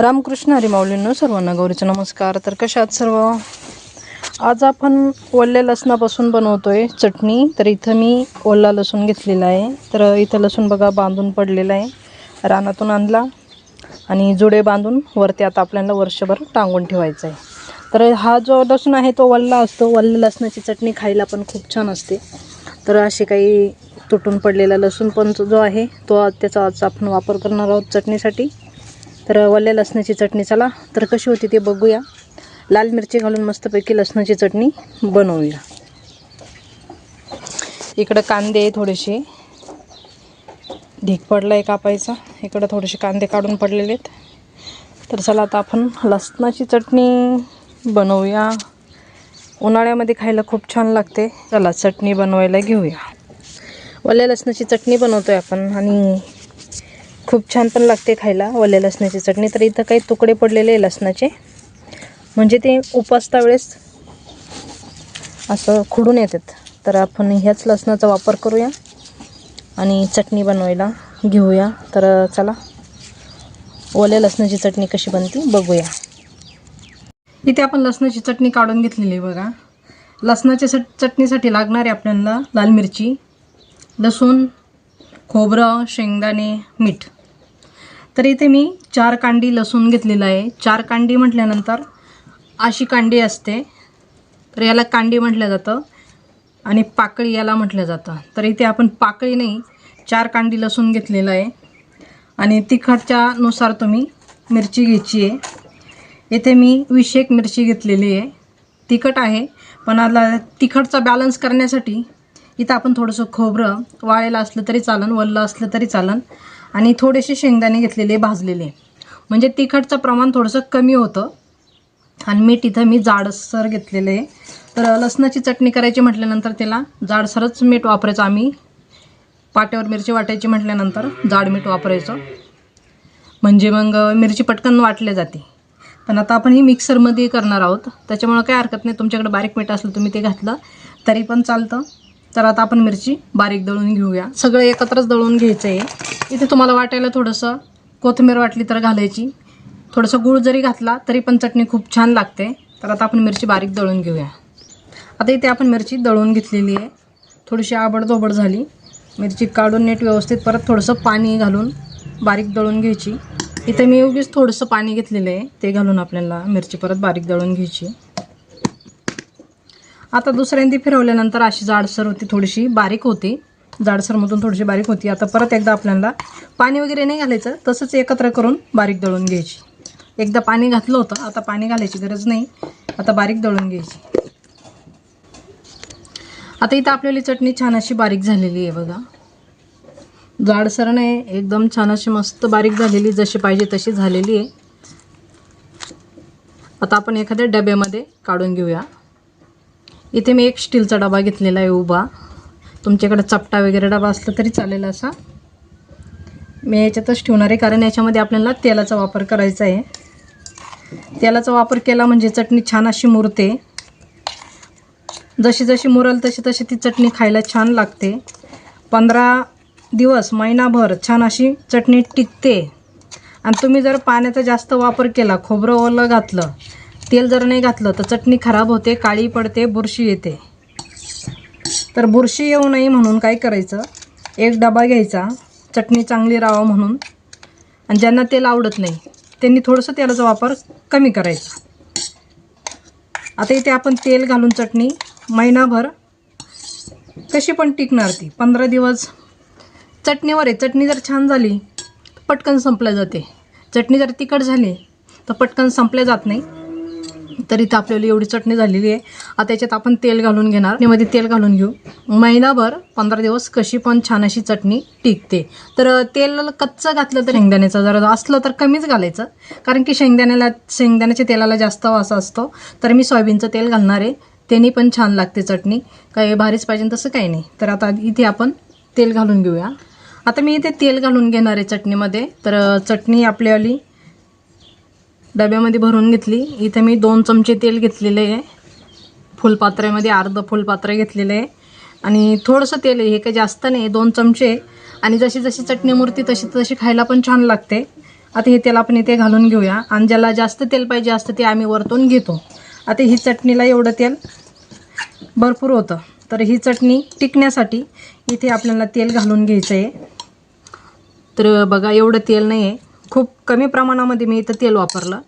रामकृष्ण हरिमाऊलींनो सर्वांना गौरीचा नमस्कार. तर कशात सर्व? आज आपण ओल्या लसणापासून बनवतोय चटणी. तर इथं मी ओला लसूण घेतलेला आहे. तर इथं लसूण बघा बांधून पडलेला आहे. रानातून आणला आणि जुडे बांधून वरती आता आपल्याला वर्षभर टांगून ठेवायचं आहे. तर हा जो लसूण आहे तो वल्ला असतो. वल्ल्या लसणाची चटणी खायला पण खूप छान असते. तर असे काही तुटून पडलेला लसूण पण जो आहे तो त्याचा आज आपण वापर करणार आहोत चटणीसाठी. तर वल्ल्या लसणाची चटणी चला. तर कशी होती ते बघूया. लाल मिरची घालून मस्तपैकी लसणाची चटणी बनवूया. इकडं कांदे आहे थोडेसे. ढीक पडला आहे कापायचा. इकडं थोडेसे कांदे काढून पडलेले आहेत. तर चला आता आपण लसणाची चटणी बनवूया. उन्हाळ्यामध्ये खायला खूप छान लागते. चला चटणी बनवायला घेऊया. वल्या लसणाची चटणी बनवतोय आपण आणि खूप छान पण लागते खायला ओल्या लसणाची चटणी. तर इथं काही तुकडे पडलेले आहे लसणाचे. म्हणजे ते उपासता वेळेस असं खुडून येतात. तर आपण ह्याच लसणाचा वापर करूया आणि चटणी बनवायला घेऊया. तर चला ओल्या लसणाची चटणी कशी बनते बघूया. इथे आपण लसणाची चटणी काढून घेतलेली आहे बघा. लसणाच्या चट चटणीसाठी लागणारे आपल्याला लाल मिरची लसूण खोबरं शेंगदाणे मीठ. तर इथे मी चार कांडी लसूण घेतलेलं आहे. चार कांडी म्हटल्यानंतर अशी कांडी असते. तर याला कांडी म्हटलं जातं आणि पाकळी याला म्हटलं जातं. तर इथे आपण पाकळी नाही चार कांडी लसूण घेतलेलं आहे. आणि तिखटच्यानुसार तुम्ही मिरची घ्यायची आहे. इथे मी वीस एक मिरची घेतलेली आहे. तिखट आहे पण आता तिखटचा बॅलन्स करण्यासाठी इथं आपण थोडंसं खोबरं वाळेलं असलं तरी चालन वल्लं असलं तरी चालन. आणि थोडेसे शेंगदाणे घेतलेले भाजलेले. म्हणजे तिखटचं प्रमाण थोडंसं कमी होतं. आणि मीठ इथं मी जाडसर घेतलेलं आहे. तर लसणाची चटणी करायची म्हटल्यानंतर त्याला जाडसरच मीठ वापरायचं. आम्ही पाट्यावर मिरची वाटायची म्हटल्यानंतर जाड मीठ वापरायचं. म्हणजे मग मिरची पटकन वाटले जाते. पण आता आपण ही मिक्सरमध्ये करणार आहोत. त्याच्यामुळं काय हरकत नाही. तुमच्याकडे बारीक मीठ असलं तुम्ही ते घातलं तरी पण चालतं. तर आता आपण मिरची बारीक दळून घेऊया. सगळं एकत्रच दळून घ्यायचं आहे इथे तुम्हाला वाटायला थोडंसं कोथिंबीर वाटली तर घालायची. थोडंसं गूळ जरी घातला तरी पण चटणी खूप छान लागते. तर आता आपण मिरची बारीक दळून घेऊया. आता इथे आपण मिरची दळून घेतलेली आहे. थोडीशी आबडधोबड झाली. मिरची काढून नीट व्यवस्थित परत थोडंसं पाणी घालून बारीक दळून घ्यायची. इथे मी उगीच थोडंसं पाणी घेतलेलं आहे. ते घालून आपल्याला मिरची परत बारीक दळून घ्यायची. आता दुसऱ्यांदी फिरवल्यानंतर अशी जाडसर होती थोडीशी बारीक होती. जाडसरमधून थोडीशी बारीक होती. आता परत एकदा आपल्याला पाणी वगैरे नाही घालायचं तसंच एकत्र करून बारीक दळून घ्यायची. एकदा पाणी घातलं होतं आता पाणी घालायची गरज नाही. आता बारीक दळून घ्यायची. आता इथं आपल्याली चटणी छान अशी बारीक झालेली आहे बघा. जाडसर नाही एकदम छान अशी मस्त बारीक झालेली जशी पाहिजे तशी झालेली आहे. आता आपण एखाद्या डब्यामध्ये काढून घेऊया. इथे मी एक स्टीलचा डबा घेतलेला आहे उभा. तुमच्याकडे चपटा वगैरे डबा असला तरी चालेल असा. मी याच्यातच ठेवणार आहे कारण याच्यामध्ये आपल्याला तेलाचा वापर करायचा आहे. तेलाचा वापर केला म्हणजे चटणी छान अशी मुरते. जशी जशी मुरल तशी तशी ती चटणी खायला छान लागते. पंधरा दिवस महिनाभर छान अशी चटणी टिकते. आणि तुम्ही जर पाण्याचा जास्त वापर केला खोबरं ओलं घातलं तेल जर नाही घातलं तर चटणी खराब होते काळी पडते बुरशी येते. तर बुरशी येऊ नये म्हणून काय करायचं? एक डबा घ्यायचा चटणी चांगली राहावं म्हणून. आणि ज्यांना तेल आवडत नाही त्यांनी थोडंसं तेलाचा वापर कमी करायचा. आता इथे आपण तेल घालून चटणी महिनाभर कशी पण टिकणार ती पंधरा दिवस. चटणीवर आहे चटणी जर छान झाली तर पटकन संपल्या जाते. चटणी जर तिखट झाली तर पटकन संपल्या जात नाही. तर इथं आपल्याला एवढी चटणी झालेली आहे. आता याच्यात आपण तेल घालून घेणार. मध्ये तेल घालून घेऊ. महिनाभर पंधरा दिवस कशी पण छान अशी चटणी टिकते. तर तेल कच्चं घातलं तर शेंगदाण्याचं. जर असलं तर कमीच घालायचं. कारण की शेंगदाण्याला शेंगदाण्याच्या तेलाला जास्त वास असतो. तर मी सोयाबीनचं तेल घालणार आहे. त्यांनी पण छान लागते चटणी. काही भारीच पाहिजे तसं काही नाही. तर आता इथे आपण तेल घालून घेऊया. आता मी इथे तेल घालून घेणार आहे चटणीमध्ये. तर चटणी आपल्यावाली डब्यामध्ये भरून घेतली. इथे मी दोन चमचे तेल घेतलेले आहे. फुलपात्र्यामध्ये अर्ध फुलपात्र घेतलेलं आहे. आणि थोडंसं तेल आहे हे काही जास्त नाही दोन चमचे आणि जशी जशी चटणी मुरती तशी तशी खायला पण छान लागते. आता हे तेल आपण इथे घालून घेऊया. आणि ज्याला जास्त तेल पाहिजे असतं ते आम्ही वरतून घेतो. आता ही चटणीला एवढं तेल भरपूर होतं. तर ही चटणी टिकण्यासाठी इथे आपल्याला तेल घालून घ्यायचं आहे. तर बघा एवढं तेल नाही आहे खूप कमी प्रमाणामध्ये मी इथं तेल वापरलं.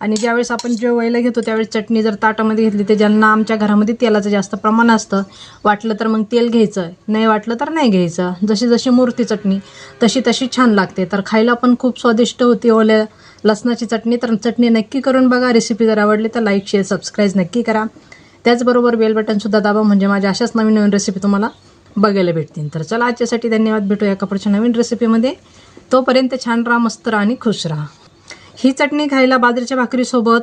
आणि ज्यावेळेस आपण जेवायला घेतो त्यावेळेस चटणी जर ताटामध्ये घेतली तर ज्यांना आमच्या घरामध्ये तेलाचं जास्त प्रमाण असतं वाटलं तर मग तेल घ्यायचं नाही वाटलं तर नाही घ्यायचं. जशी जशी मूर्ती चटणी तशी तशी छान लागते. तर खायला पण खूप स्वादिष्ट होती ओल्या लसणाची चटणी. तर चटणी नक्की करून बघा. रेसिपी जर आवडली तर लाईक शेअर सबस्क्राईब नक्की करा. त्याचबरोबर बेल बटनसुद्धा दाबा. म्हणजे माझ्या अशाच नवीन नवीन रेसिपी तुम्हाला बघायला भेटतील. तर चला आजच्यासाठी धन्यवाद. भेटूया कपड्याच्या नवीन रेसिपीमध्ये. तोपर्यंत छान राहा मस्त राहा आणि खुश राहा. ही चटणी खायला बाजरीच्या भाकरीसोबत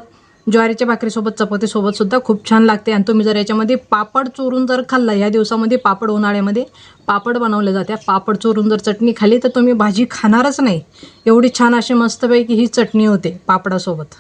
ज्वारीच्या भाकरीसोबत चपातीसोबत सुद्धा खूप छान लागते. आणि तुम्ही जर याच्यामध्ये पापड चोरून जर खाल्ला या दिवसामध्ये पापड उन्हाळ्यामध्ये पापड बनवले जाते. पापड चोरून जर चटणी खाल्ली तर तुम्ही भाजी खाणारच नाही. एवढी छान अशी मस्तपैकी ही चटणी होते पापडासोबत.